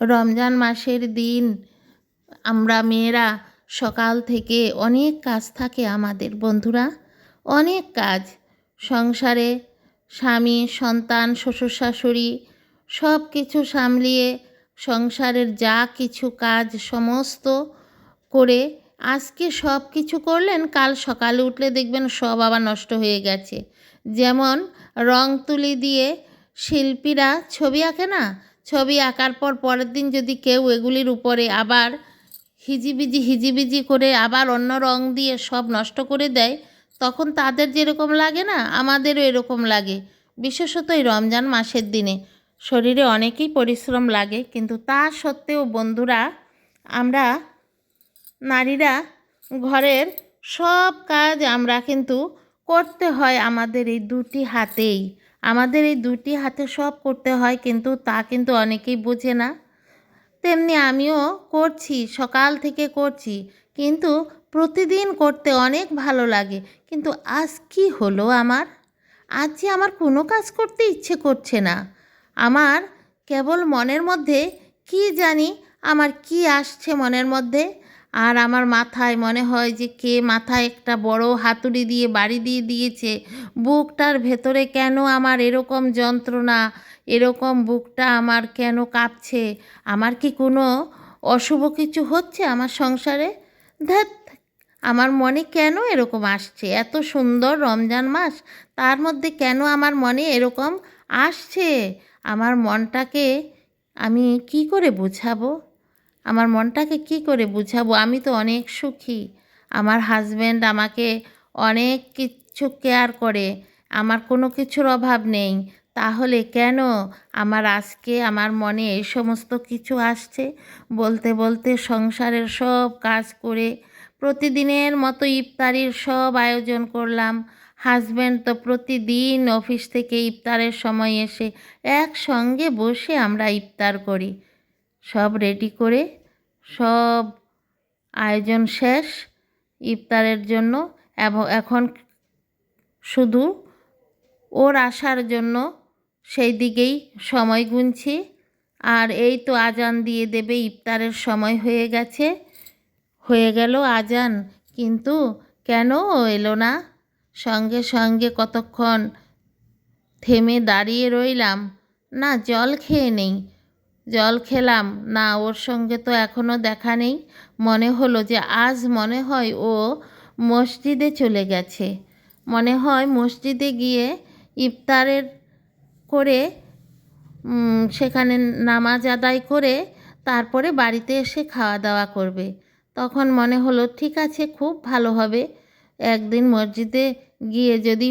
রমজান মাসের দিন আমরা মেয়েরা সকাল থেকে অনেক কাজ থাকে আমাদের বন্ধুরা, অনেক কাজ। সংসারে স্বামী, সন্তান, শ্বশুর, শাশুড়ি সব কিছু সামলিয়ে সংসারের যা কিছু কাজ সমস্ত করে আজকে সব কিছু করলেন, কাল সকালে উঠলে দেখবেন সব আবার নষ্ট হয়ে গেছে। যেমন রং তুলি দিয়ে শিল্পীরা ছবি আঁকে না ছবি আঁকার পর পরের দিন যদি কেউ এগুলির উপরে আবার হিজিবিজি হিজিবিজি করে আবার অন্য রং দিয়ে সব নষ্ট করে দেয়, তখন তাদের যেরকম লাগে না, আমাদেরও এরকম লাগে। বিশেষত এই রমজান মাসের দিনে। শরীরে অনেকই পরিশ্রম লাগে, কিন্তু তা সত্ত্বেও বন্ধুরা, আমরা নারীরা, ঘরের সব কাজ আমরা কিন্তু করতে হয় আমাদের এই দুটি হাতেই। আমাদের এই দুটি হাতে সব করতে হয়, কিন্তু তা কিন্তু অনেকেই বোঝে না। তেমনি আমিও করছি, সকাল থেকে করছি, কিন্তু প্রতিদিন করতে অনেক ভালো লাগে। কিন্তু আজ কি হলো আমার? আজ যে আমার কোনো কাজ করতে ইচ্ছে করছে না। আমার কেবল মনের মধ্যে কি জানি, আমার কি আসছে মনের মধ্যে? আর আমার মাথায় মনে হয় যে কে মাথায় একটা বড় হাতুড়ি দিয়ে বাড়ি দিয়ে দিয়েছে। বুকটার ভেতরে কেন আমার এরকম যন্ত্রণা? এরকম বুকটা আমার কেন কাঁপছে? আমার কি কোনো অশুভ কিছু হচ্ছে আমার সংসারে? ধ্যাত আমার মনে কেন এরকম আসছে? এত সুন্দর রমজান মাস, তার মধ্যে কেন আমার মনে এরকম আসছে? আমার মনটাকে আমি কি করে বুঝাবো? আমার মনটাকে কি করে বুঝাবো? আমি তো অনেক সুখী। আমার হাজব্যান্ড আমাকে অনেক কিছু কেয়ার করে। আমার কোনো কিছুর অভাব নেই। তাহলে কেন আমার আজকে আমার মনে এই সমস্ত কিছু আসছে? বলতে বলতে সংসারের সব কাজ করে প্রতিদিনের মতো ইফতারির সব আয়োজন করলাম। হাজব্যান্ড তো প্রতিদিন অফিস থেকে ইফতারের সময় এসে একসঙ্গে বসে আমরা ইফতার করি। সব রেডি করে সব আয়োজন শেষ, ইফতারের জন্য। এবং এখন শুধু ওর আসার জন্য সেই দিকেই সময় গুনছি। আর এই তো আজান দিয়ে দেবে, ইফতারের সময় হয়ে গেছে। হয়ে গেল আজান। কিন্তু কেন এলো না? সঙ্গে সঙ্গে কতক্ষণ থেমে দাঁড়িয়ে রইলাম। না, জল খেয়ে নেই। জল খেলাম। না, ওর সঙ্গে তো এখনও দেখা নেই। মনে হলো যে আজ মনে হয় ও মসজিদে চলে গেছে। মনে হয় মসজিদে গিয়ে ইফতারের করে সেখানে নামাজ আদায় করে তারপরে বাড়িতে এসে খাওয়া দাওয়া করবে। তখন মনে হলো, ঠিক আছে, খুব ভালো হবে। একদিন মসজিদে গিয়ে যদি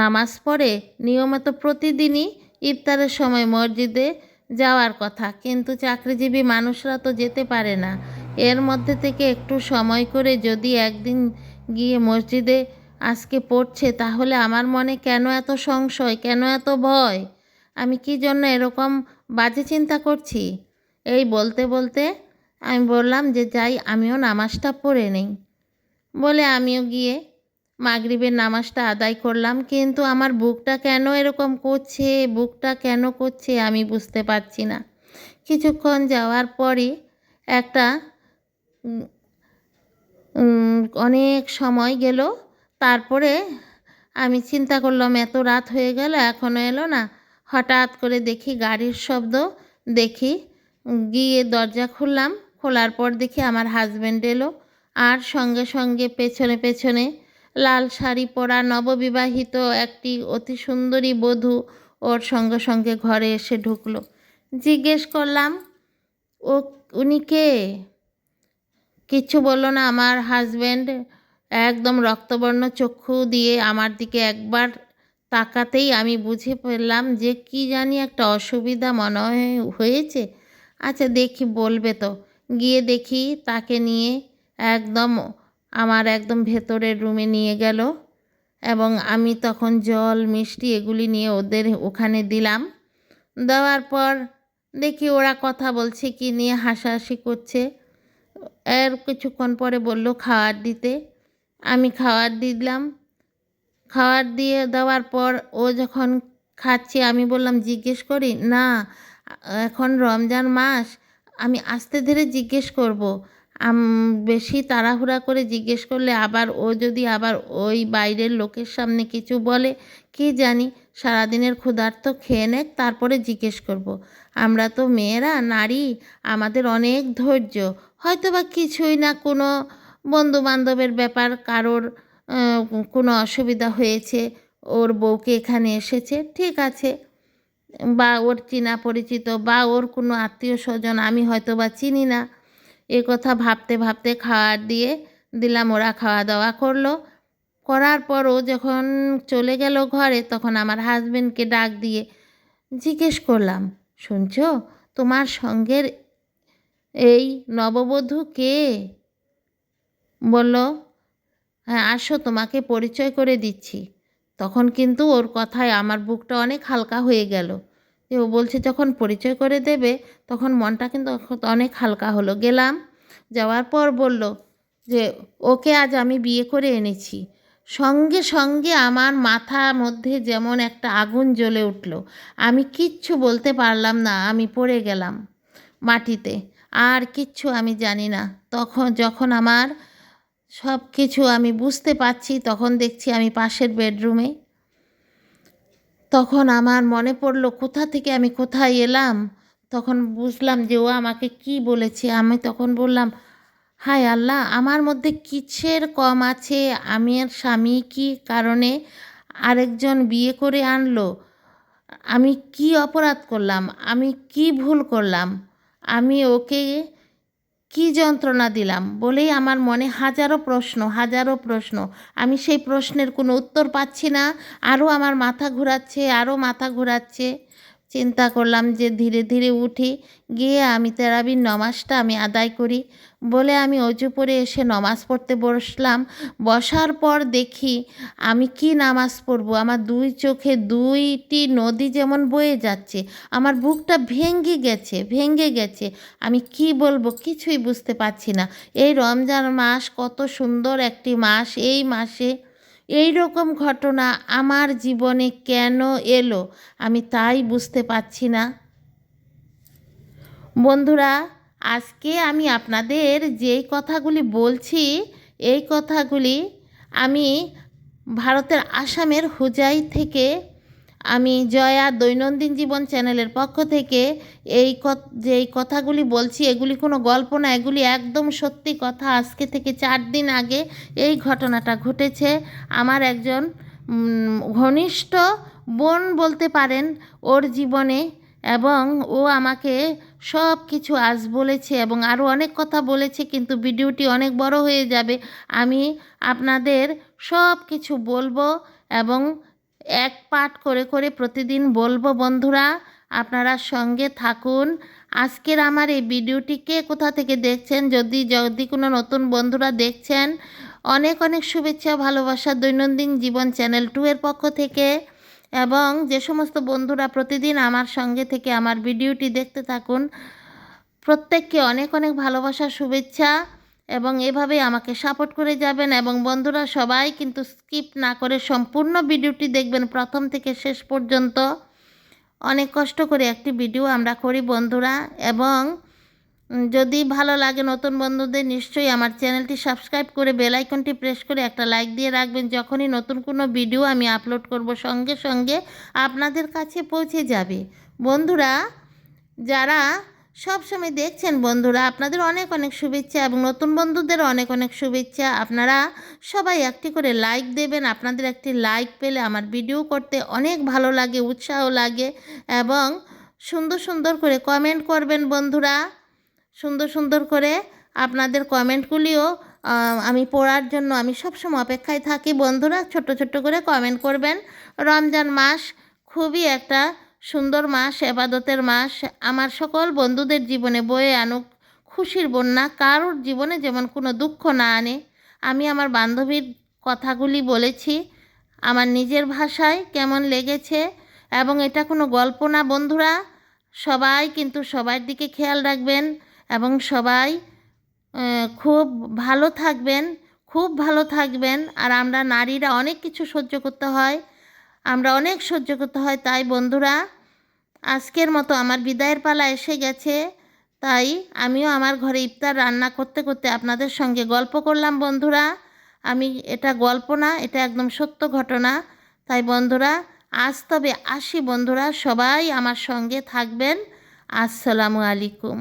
নামাজ পড়ে, নিয়মিত প্রতিদিনই ইফতারের সময় মসজিদে যাওয়ার কথা। কিন্তু চাকরিজীবী মানুষরা তো যেতে পারে না। এর মধ্যে থেকে একটু সময় করে যদি একদিন গিয়ে মসজিদে আজকে পড়ছে, তাহলে আমার মনে কেন এত সংশয়, কেন এত ভয়? আমি কি জন্য এরকম বাজে চিন্তা করছি? এই বলতে বলতে আমি বললাম যে, যাই, আমিও নামাজটা পড়ে নেই। বলে আমিও গিয়ে মাগরিবের নামাজটা আদায় করলাম, কিন্তু আমার বুকটা কেন এরকম করছে? বুকটা কেন করছে আমি বুঝতে পারছি না। কিছুক্ষণ যাওয়ার পরই একটা অনেক সময় গেল। তারপরে আমি চিন্তা করলাম, এত রাত হয়ে গেল এখনও এলো না। হঠাৎ করে দেখি গাড়ির শব্দ, দেখি গিয়ে দরজা খুললাম, খোলার পর দেখি আমার হাজব্যান্ড এলো। আর সঙ্গে সঙ্গে পেছনে পেছনে লাল শাড়ি পরা নববিবাহিত একটি অতি সুন্দরী বধূ ওর সঙ্গে সঙ্গে ঘরে এসে ঢুকলো। জিজ্ঞেস করলাম, ও, উনি কে? কিচ্ছু বলল না, আমার হাজব্যান্ড একদম রক্তবর্ণ চক্ষু দিয়ে আমার দিকে একবার তাকাতেই আমি বুঝে ফেললাম যে কি জানি একটা অসুবিধা মনে হয় হয়েছে। আচ্ছা দেখি, বলবে তো। গিয়ে দেখি তাকে নিয়ে একদম আমার একদম ভেতরের রুমে নিয়ে গেল এবং আমি তখন জল, মিষ্টি এগুলি নিয়ে ওদের ওখানে দিলাম। দেওয়ার পর দেখি ওরা কথা বলছে কি নিয়ে হাসাহাসি করছে। এর কিছুক্ষণ পরে বলল খাবার দিতে। আমি খাবার দিলাম। খাবার দিয়ে দেওয়ার পর ও যখন খাচ্ছে, আমি বললাম, জিজ্ঞেস করি? না, এখন রমজান মাস, আমি আস্তে ধীরে জিজ্ঞেস করব। বেশি তাড়াহুড়া করে জিজ্ঞেস করলে আবার ও যদি আবার ওই বাইরের লোকের সামনে কিছু বলে, কি জানি, সারাদিনের ক্ষুধার্ত খেয়ে নেক তারপরে জিজ্ঞেস করব। আমরা তো মেয়েরা, নারী, আমাদের অনেক ধৈর্য। হয়তো বা কিছুই না, কোনো বন্ধু বান্ধবের ব্যাপার, কারোর কোনো অসুবিধা হয়েছে, ওর বউকে এখানে এসেছে, ঠিক আছে। বা ওর চেনা পরিচিত বা ওর কোনো আত্মীয় স্বজন, আমি হয়তো বা চিনি না। এ কথা ভাবতে ভাবতে খাওয়ার দিয়ে দিলাম, ওরা খাওয়া দাওয়া করল। করার পর ও যখন চলে গেল ঘরে, তখন আমার হাজবেন্ডকে ডাক দিয়ে জিজ্ঞেস করলাম, শুনছো, তোমার সঙ্গের এই নববধূ কে? বলল হ্যাঁ আসো, তোমাকে পরিচয় করে দিচ্ছি। তখন কিন্তু ওর কথায় আমার বুকটা অনেক হালকা হয়ে গেল। যে ও বলছে যখন পরিচয় করে দেবে, তখন মনটা কিন্তু অনেক হালকা হলো। গেলাম, যাওয়ার পর বলল যে, ওকে আজ আমি বিয়ে করে এনেছি। সঙ্গে সঙ্গে আমার মাথার মধ্যে যেমন একটা আগুন জ্বলে উঠল। আমি কিচ্ছু বলতে পারলাম না, আমি পড়ে গেলাম মাটিতে। আর কিচ্ছু আমি জানি না। তখন যখন আমার সব কিছু আমি বুঝতে পারছি, তখন দেখছি আমি পাশের বেডরুমে তখন আমার মনে পড়ল, কোথা থেকে আমি কোথায় এলাম? তখন বুঝলাম যে ও আমাকে কি বলেছে। আমি তখন বললাম, হায় আল্লাহ, আমার মধ্যে কিসের কম আছে? আমি আর স্বামী কি কারণে আরেকজন বিয়ে করে আনলো? আমি কি অপরাধ করলাম? আমি কি ভুল করলাম? আমি ওকে কি যন্ত্রণা দিলাম? বলেই আমার মনে হাজারো প্রশ্ন হাজারো প্রশ্ন। আমি সেই প্রশ্নের কোনো উত্তর পাচ্ছি না। আরও আমার মাথা ঘুরাচ্ছে আরও মাথা ঘোরাচ্ছে। চিন্তা করলাম যে ধীরে ধীরে উঠি, গিয়ে আমি তেরাবির নমাজটা আমি আদায় করি। বলে আমি অজু পরে এসে নমাজ পড়তে বসলাম। বসার পর দেখি আমি কি নামাজ পড়ব? আমার দুই চোখে দুইটি নদী যেমন বয়ে যাচ্ছে, আমার বুকটা ভেঙ্গে গেছে ভেঙ্গে গেছে। আমি কি বলব কিছুই বুঝতে পারছি না। এই রমজান মাস কত সুন্দর একটি মাস। এই মাসে এই রকম ঘটনা আমার জীবনে কেন এলো? আমি তাই বুঝতে পারছি না। বন্ধুরা, আজকে আমি আপনাদের যেই কথাগুলি বলছি, এই কথাগুলি আমি ভারতের আসামের হুজাই থেকে আমি জয়া দৈনন্দিন জীবন চ্যানেলের পক্ষ থেকে এই যেই কথাগুলি বলছি, এগুলি কোনো গল্প না, এগুলি একদম সত্যি কথা। আজকে থেকে চার দিন আগে এই ঘটনাটা ঘটেছে। আমার একজন ঘনিষ্ঠ বোন বলতে পারেন ওর জীবনে এবং ও আমাকে সব কিছু আজ বলেছে এবং আরও অনেক কথা বলেছে, কিন্তু ভিডিওটি অনেক বড় হয়ে যাবে। আমি আপনাদের সব কিছু বলব এবং এক পাঠ করে করে প্রতিদিন বলব, বন্ধুরা, আপনারা সঙ্গে থাকুন। আজকের আমার এই ভিডিওটি কে কোথা থেকে দেখছেন? যদি যদি কোনো নতুন বন্ধুরা দেখছেন, অনেক অনেক শুভেচ্ছা, ভালোবাসা, দৈনন্দিন জীবন চ্যানেল টু এর পক্ষ থেকে। এবং যে সমস্ত বন্ধুরা প্রতিদিন আমার সঙ্গে থেকে আমার ভিডিওটি দেখতে থাকুন, প্রত্যেককে অনেক অনেক ভালোবাসা, শুভেচ্ছা। এবং এভাবে আমাকে সাপোর্ট করে যাবেন এবং বন্ধুরা সবাই কিন্তু স্কিপ না করে সম্পূর্ণ ভিডিওটি দেখবেন প্রথম থেকে শেষ পর্যন্ত। অনেক কষ্ট করে একটি ভিডিও আমরা করি বন্ধুরা এবং যদি ভালো লাগে নতুন বন্ধুদের নিশ্চয়ই আমার চ্যানেলটি সাবস্ক্রাইব করে বেল আইকনটি প্রেস করে একটা লাইক দিয়ে রাখবেন। যখনই নতুন কোনো ভিডিও আমি আপলোড করব সঙ্গে সঙ্গে আপনাদের কাছে পৌঁছে যাবে। বন্ধুরা, যারা সব সময় দেখছেন বন্ধুরা, আপনাদের অনেক অনেক শুভেচ্ছা এবং নতুন বন্ধুদেরও অনেক অনেক শুভেচ্ছা। আপনারা সবাই একটি করে লাইক দেবেন, আপনাদের একটি লাইক পেলে আমার ভিডিও করতে অনেক ভালো লাগে, উৎসাহ লাগে এবং সুন্দর সুন্দর করে কমেন্ট করবেন বন্ধুরা। সুন্দর সুন্দর করে আপনাদের কমেন্টগুলিও আমি পড়ার জন্য আমি সবসময় অপেক্ষায় থাকি বন্ধুরা, ছোট্ট ছোট্ট করে কমেন্ট করবেন। রমজান মাস খুবই একটা সুন্দর মাস এবাদতের মাস আমার সকল বন্ধুদের জীবনে বয়ে আনুক খুশির বন্যা, কারোর জীবনে যেমন কোনো দুঃখ না আনে। আমি আমার বান্ধবীর কথাগুলি বলেছি, আমার নিজের ভাষায় কেমন লেগেছে এবং এটা কোনো গল্প না বন্ধুরা। সবাই কিন্তু সবার দিকে খেয়াল রাখবেন এবং সবাই খুব ভালো থাকবেন, খুব ভালো থাকবেন। আর আমরা নারীরা অনেক কিছু সহ্য করতে হয়। আমরা অনেক সহ্য করতে হয়, তাই বন্ধুরা, আজকের মতো আমার বিদায়ের পালা এসে গেছে। তাই আমিও আমার ঘরে ইফতার রান্না করতে করতে আপনাদের সঙ্গে গল্প করলাম বন্ধুরা। আমি এটা গল্প না, এটা একদম সত্য ঘটনা। তাই বন্ধুরা, আজ তবে আসি বন্ধুরা, সবাই আমার সঙ্গে থাকবেন। আসসালামু আলাইকুম।